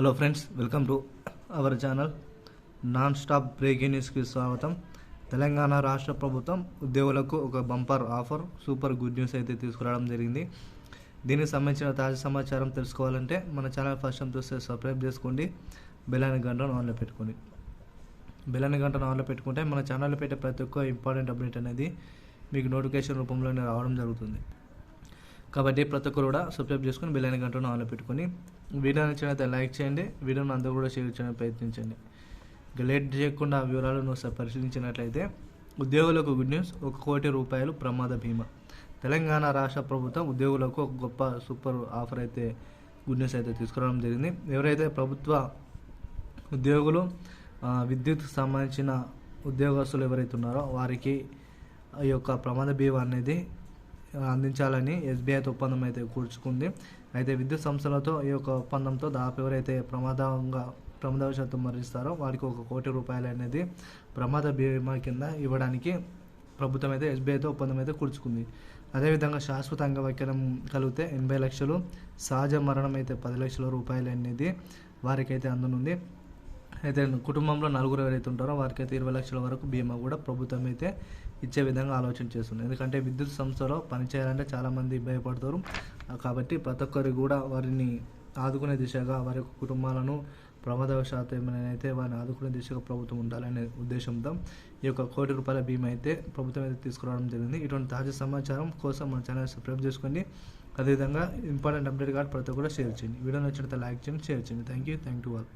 Hello friends welcome to our channel non stop breaking న్యూస్కి స్వాగతం. తెలంగాణ రాష్ట్ర ప్రభుత్వం ఉద్యోగులకు ఒక bumper offer super good news అయితే తీసుకురావడం జరిగింది. దీనికి సంబంధించిన తాజా సమాచారం తెలుసుకోవాలంటే మన ఛానల్ ఫస్ట్ టైం చూస్తే సబ్స్క్రైబ్ చేసుకోండి. బెలాని గంటను ఆన్లో పెట్టుకోండి. బెలాని గంటను ఆన్లో పెట్టుకుంటే మన ఛానల్లో పెట్టే ప్రతి ఒక్క ఇంపార్టెంట్ అప్డేట్ అనేది మీకు నోటిఫికేషన్ రూపంలోనే రావడం జరుగుతుంది. కాబట్టి ప్రతి ఒక్కరు కూడా సబ్స్క్రైబ్ చేసుకుని బిల్ అయిన గంటను ఆన్లో పెట్టుకొని వీడియో నచ్చినైతే లైక్ చేయండి. వీడియోని అందరూ కూడా షేర్ చేయడానికి ప్రయత్నించండి. లేట్ చేయకుండా వివరాలు వివరాలను పరిశీలించినట్లయితే ఉద్యోగులకు గుడ్ న్యూస్ ఒక కోటి రూపాయలు ప్రమాద బీమా. తెలంగాణ రాష్ట్ర ప్రభుత్వం ఉద్యోగులకు ఒక గొప్ప సూపర్ ఆఫర్ అయితే గుడ్ న్యూస్ అయితే తీసుకురావడం జరిగింది. ఎవరైతే ప్రభుత్వ ఉద్యోగులు విద్యుత్ సంబంధించిన ఉద్యోగస్తులు ఎవరైతే ఉన్నారో వారికి ఈ యొక్క ప్రమాద బీమా అనేది అందించాలని ఎస్బీఐతో ఒప్పందం అయితే కూర్చుకుంది. అయితే విద్యుత్ సంస్థలతో ఈ యొక్క ఒప్పందంతో దాదాపు ఎవరైతే ప్రమాదంగా ప్రమాదవశాత్తు మరణిస్తారో వారికి ఒక కోటి రూపాయలు అనేది ప్రమాద బీమా కింద ఇవ్వడానికి ప్రభుత్వం అయితే ఎస్బీఐతో ఒప్పందం అయితే కూర్చుకుంది. అదేవిధంగా శాశ్వత అంగవైకల్యం కలిగితే ఎనభై లక్షలు సహజ మరణం అయితే పది లక్షల రూపాయలు అనేది వారికైతే అందనుంది. అయితే కుటుంబంలో నలుగురు ఎవరైతే ఉంటారో వారికి అయితే ఇరవై లక్షల వరకు బీమా కూడా ప్రభుత్వం అయితే ఇచ్చే విధంగా ఆలోచన చేస్తుంది. ఎందుకంటే విద్యుత్ సంస్థలో పనిచేయాలంటే చాలామంది భయపడతారు. కాబట్టి ప్రతి ఒక్కరు కూడా వారిని ఆదుకునే దిశగా వారి యొక్క కుటుంబాలను ప్రమాదవశాత్తు ఏమైనా అయితే వారిని ఆదుకునే దిశగా ప్రభుత్వం ఉండాలనే ఉద్దేశంతో ఈ యొక్క కోటి రూపాయల బీమా అయితే ప్రభుత్వం అయితే తీసుకురావడం జరిగింది. ఇటువంటి తాజా సమాచారం కోసం మన ఛానల్ సబ్స్క్రైబ్ చేసుకోండి. అదేవిధంగా ఇంపార్టెంట్ అప్డేట్ కార్డ్ ప్రతి ఒక్కరు షేర్ చేయండి. వీడియో నచ్చినట్లయితే లైక్ చేయండి షేర్ చేయండి. Thank you thank you all.